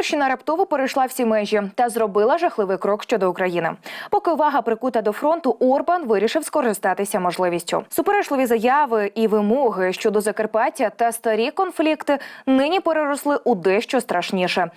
Угорщина раптово перейшла всі межі та зробила жахливий крок щодо України. Поки увага прикута до фронту, Орбан вирішив скористатися можливістю. Суперечливі заяви і вимоги щодо Закарпаття та старі конфлікти нині переросли у дещо страшніше.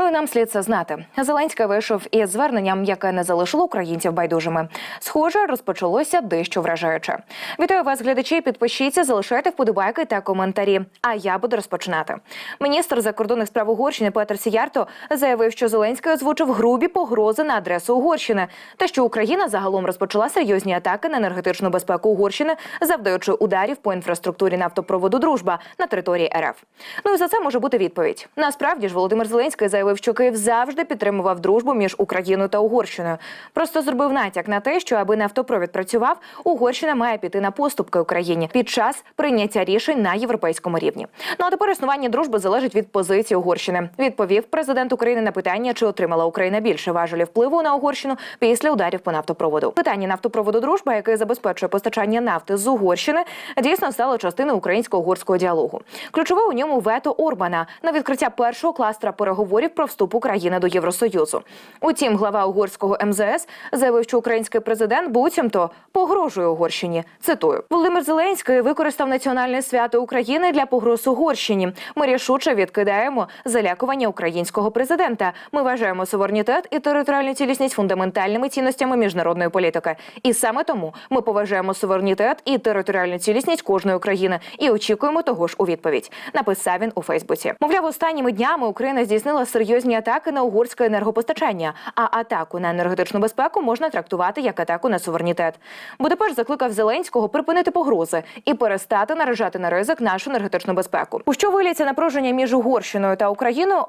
Ну і нам слід це знати. Зеленський вийшов із зверненням, яке не залишило українців байдужими. Схоже, розпочалося дещо вражаюче. Вітаю вас, глядачі. Підпишіться, залишайте вподобайки та коментарі. А я буду розпочинати. Міністр закордонних справ Угорщини Петр Сіярто заявив, що Зеленський озвучив грубі погрози на адресу Угорщини, та що Україна загалом розпочала серйозні атаки на енергетичну безпеку Угорщини, завдаючи ударів по інфраструктурі нафтопроводу Дружба на території РФ. Ну і за це може бути відповідь. Насправді ж Володимир Зеленський заявив, що Київ завжди підтримував дружбу між Україною та Угорщиною. Просто зробив натяк на те, що аби нафтопровід працював, Угорщина має піти на поступки Україні під час прийняття рішень на європейському рівні. Ну а тепер існування дружби залежить від позиції Угорщини. Відповів президент України на питання, чи отримала Україна більше важелів впливу на Угорщину після ударів по нафтопроводу. Питання нафтопроводу дружба, який забезпечує постачання нафти з Угорщини, дійсно стало частиною українсько-угорського діалогу. Ключове у ньому вето Орбана на відкриття першого кластера переговорів про вступ України до Євросоюзу. Утім, глава угорського МЗС заявив, що український президент буцімто погрожує Угорщині. Цитую: Володимир Зеленський використав національне свято України для погроз Угорщині. Ми рішуче відкидаємо залякування українського президента. Ми вважаємо суверенітет і територіальну цілісність фундаментальними цінностями міжнародної політики. І саме тому ми поважаємо суверенітет і територіальну цілісність кожної країни і очікуємо того ж у відповідь. Написав він у Фейсбуці. Мовляв, останніми днями Україна здійснила серйозні атаки на угорське енергопостачання. А атаку на енергетичну безпеку можна трактувати як атаку на суверенітет. Будапешт закликав Зеленського припинити погрози і перестати наражати на ризик нашу енергетичну безпеку. У що виліться напруження між Угорщиною та Україною,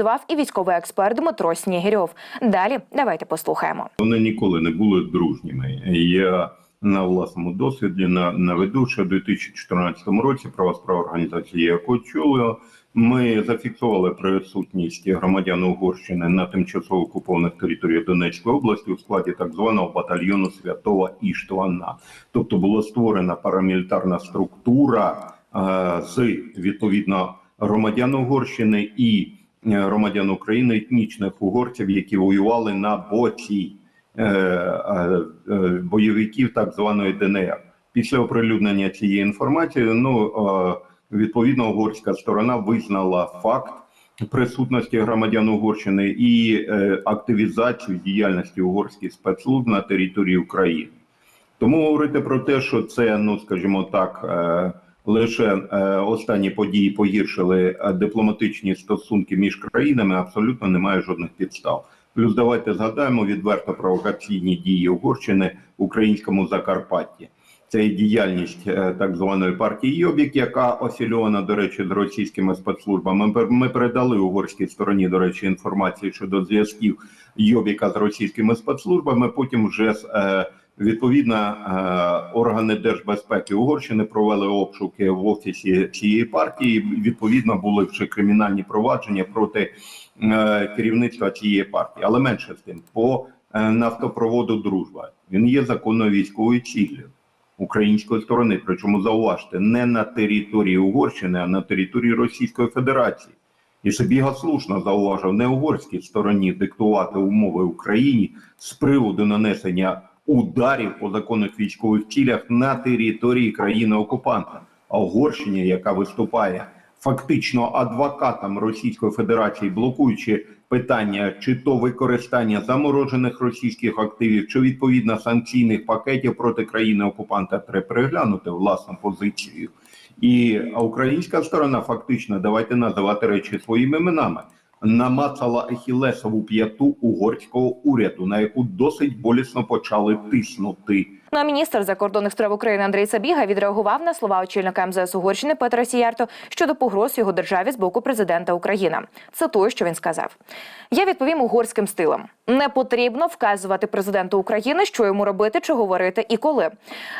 охарактеризував і військовий експерт Дмитро Снігирьов. Далі давайте послухаємо. Вони ніколи не були дружніми. Я на власному досвіді на- наведу, що в 2014 році права справа організації, яку очолюю, ми зафіксували присутність громадян Угорщини на тимчасово окупованих територіях Донецької області у складі так званого батальйону Святого Іштвана. Тобто була створена парамілітарна структура е, з відповідно громадян Угорщини і громадян України, етнічних угорців, які воювали на боці е, е, е, бойовиків так званої ДНР. Після оприлюднення цієї інформації, ну е, відповідно, угорська сторона визнала факт присутності громадян Угорщини і е, активізацію діяльності угорських спецслужб на території України. Тому говорити про те, що це, ну скажімо так, е, лише е, останні події погіршили е, дипломатичні стосунки між країнами, абсолютно немає жодних підстав. Плюс давайте згадаємо відверто провокаційні дії Угорщини в українському Закарпатті. Це діяльність е, так званої партії Йобік, яка офільована, до речі, з російськими спецслужбами. Ми передали угорській стороні, до речі, інформацію щодо зв'язків Йобіка з російськими спецслужбами. Потім вже е, відповідно е, органи держбезпеки Угорщини провели обшуки в офісі цієї партії. Відповідно, були вже кримінальні провадження проти керівництва цієї партії. Але менше з тим, по нафтопроводу дружба він є законною військовою ціллю української сторони. Причому зауважте не на території Угорщини, а на території Російської Федерації. І Собіга слушно зауважив не угорській стороні диктувати умови Україні з приводу нанесення ударів по законних військових цілях на території країни-окупанта, а Угорщині, яка виступає фактично адвокатом Російської Федерації, блокуючи питання чи то використання заморожених російських активів, чи відповідно санкційних пакетів проти країни-окупанта, треба переглянути власну позицію. І українська сторона фактично, давайте називати речі своїми іменами, намацала Ахілесову п'яту угорського уряду, на яку досить болісно почали тиснути. Ну а міністр закордонних справ України Андрій Сабіга відреагував на слова очільника МЗС Угорщини Петра Сіярто щодо погроз його державі з боку президента України. Цитую, що він сказав: Я відповім угорським стилем. Не потрібно вказувати президенту України, що йому робити, чи говорити і коли.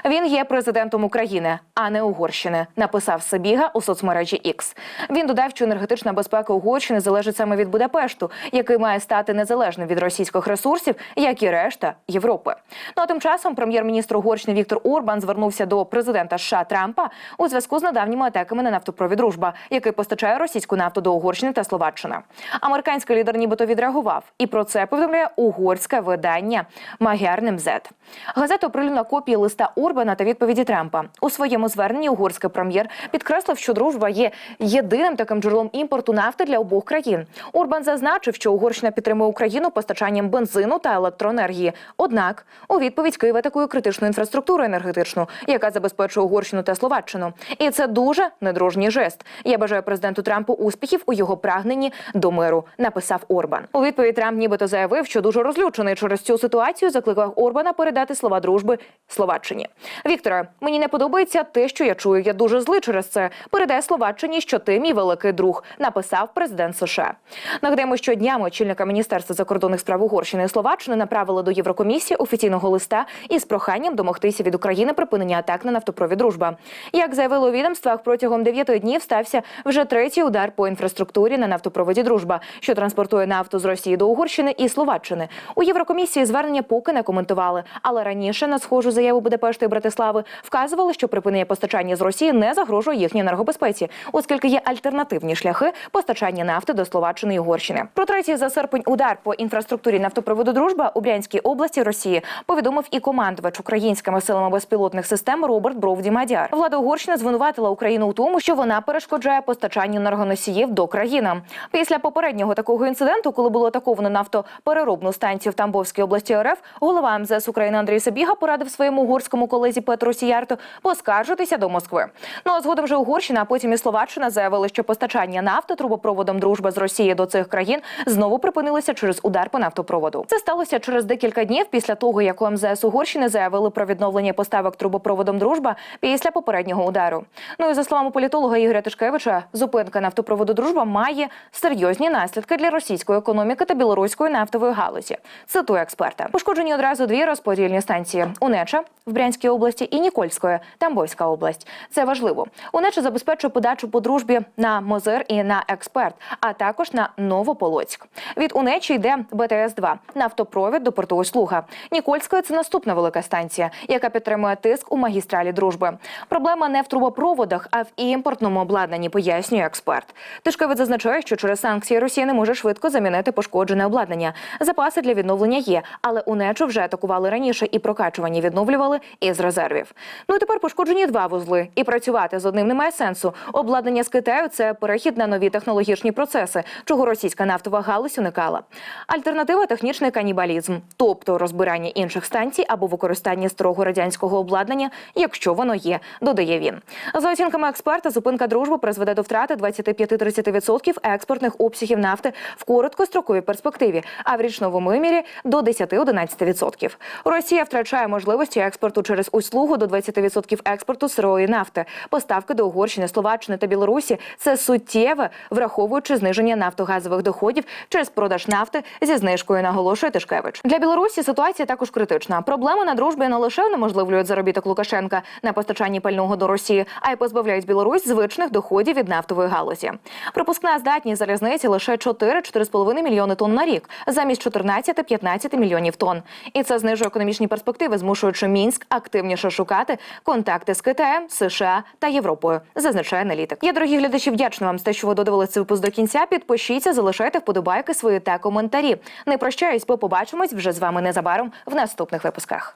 Він є президентом України, а не Угорщини. Написав Сабіга у соцмережі X. Він додав, що енергетична безпека Угорщини залежить саме від Будапешту, який має стати незалежним від російських ресурсів, як і решта Європи. Ну а тим часом прем'єр-міністр прем'єр-міністр Угорщини Віктор Орбан звернувся до президента США Трампа у зв'язку з недавніми атаками на нафтопровід «Дружба», який постачає російську нафту до Угорщини та Словаччини. Американський лідер нібито відреагував, і про це повідомляє угорське видання Магярним Зет. Газета оприлюднила копії листа Орбана та відповіді Трампа. У своєму зверненні угорський прем'єр підкреслив, що дружба є єдиним таким джерелом імпорту нафти для обох країн. Орбан зазначив, що Угорщина підтримує Україну постачанням бензину та електроенергії. Однак, у відповідь Київ атакує критичну інфраструктуру енергетичну, яка забезпечує Угорщину та Словаччину. І це дуже недружній жест. Я бажаю президенту Трампу успіхів у його прагненні до миру. Написав Орбан. У відповідь Трамп нібито заявив, що дуже розлючений через цю ситуацію. Закликав Орбана передати слова дружби Словаччині. Вікторе, мені не подобається те, що я чую. Я дуже злий через це. Передай Словаччині, що ти мій великий друг. Написав президент США. Нагадаємо, що днями очільника міністерства закордонних справ Угорщини і Словаччини направили до Єврокомісії офіційного листа із проханням домогтися від України припинення атак на нафтопровід дружба. Як заявило у відомствах, протягом дев'яти днів стався вже третій удар по інфраструктурі на нафтопроводі дружба, що транспортує нафту з Росії до Угорщини і Словаччини. У Єврокомісії звернення поки не коментували, але раніше на схожу заяву Будапешта і Братислави вказували, що припинення постачання з Росії не загрожує їхній енергобезпеці, оскільки є альтернативні шляхи постачання нафти до Словаччини і Угорщини. Про третій за серпень удар по інфраструктурі нафтопроводу дружба у Брянській області Росії повідомив і командувач українськими силами безпілотних систем Роберт Бровді Мадяр. Влада Угорщини звинуватила Україну у тому, що вона перешкоджає постачанню енергоносіїв до країни. Після попереднього такого інциденту, коли було атаковано нафтопереробну станцію в Тамбовській області РФ, голова МЗС України Андрій Сабіга порадив своєму угорському колезі Петру Сіярту поскаржитися до Москви. Ну а згодом вже Угорщина, а потім і Словаччина заявили, що постачання нафти трубопроводом дружба з Росії до цих країн знову припинилося через удар по нафтопроводу. Це сталося через декілька днів після того, як МЗС Угорщини заявили про відновлення поставок трубопроводом дружба після попереднього удару. Ну і за словами політолога Ігоря Тишкевича, зупинка нафтопроводу дружба має серйозні наслідки для російської економіки та білоруської нафтової галузі. Цитує експерта. Пошкоджені одразу дві розподільні станції: Унеча в Брянській області і Нікольської Тамбовська область. Це важливо. Унеча забезпечує подачу по дружбі на Мозир і на експерт, а також на Новополоцьк. Від Унечі йде БТС 2 нафтопровід до порту Услуга. Нікольська це наступна велика станція, яка підтримує тиск у магістралі дружби. Проблема не в трубопроводах, а в імпортному обладнанні, пояснює експерт. Тишковець зазначає, що через санкції Росія не може швидко замінити пошкоджене обладнання. Запаси для відновлення є, але Унечу вже атакували раніше і прокачування відновлювали із резервів. Ну і тепер пошкоджені два вузли, і працювати з одним немає сенсу. Обладнання з Китаю це перехід на нові технологічні процеси, чого російська нафтова галузь уникала. Альтернатива технічний канібалізм, тобто розбирання інших станцій або використання строго радянського обладнання, якщо воно є, додає він. За оцінками експерта, зупинка дружби призведе до втрати 25-30% експортних обсягів нафти в короткостроковій перспективі, а в річному вимірі до 10-11%. Росія втрачає можливості експорту через услугу до 20% експорту сирої нафти. Поставки до Угорщини, Словаччини та Білорусі це суттєве, враховуючи зниження нафтогазових доходів через продаж нафти зі знижкою, наголошує Тишкевич. Для Білорусі ситуація також критична. Проблеми на дружбі не лише унеможливлюють заробіток Лукашенка на постачанні пального до Росії, а й позбавляють Білорусь звичних доходів від нафтової галузі. Пропускна здатність залізниці лише 4-4,5 мільйони тонн на рік, замість 14-15 мільйонів тонн. І це знижує економічні перспективи, змушуючи мінськ активніше шукати контакти з Китаєм, США та Європою, зазначає аналітик. Я, дорогі глядачі, вдячна вам за те, що ви додивилися цей випуск до кінця. Підпишіться, залишайте вподобайки свої та коментарі. Не прощаюсь, бо побачимось вже з вами незабаром в наступних випусках.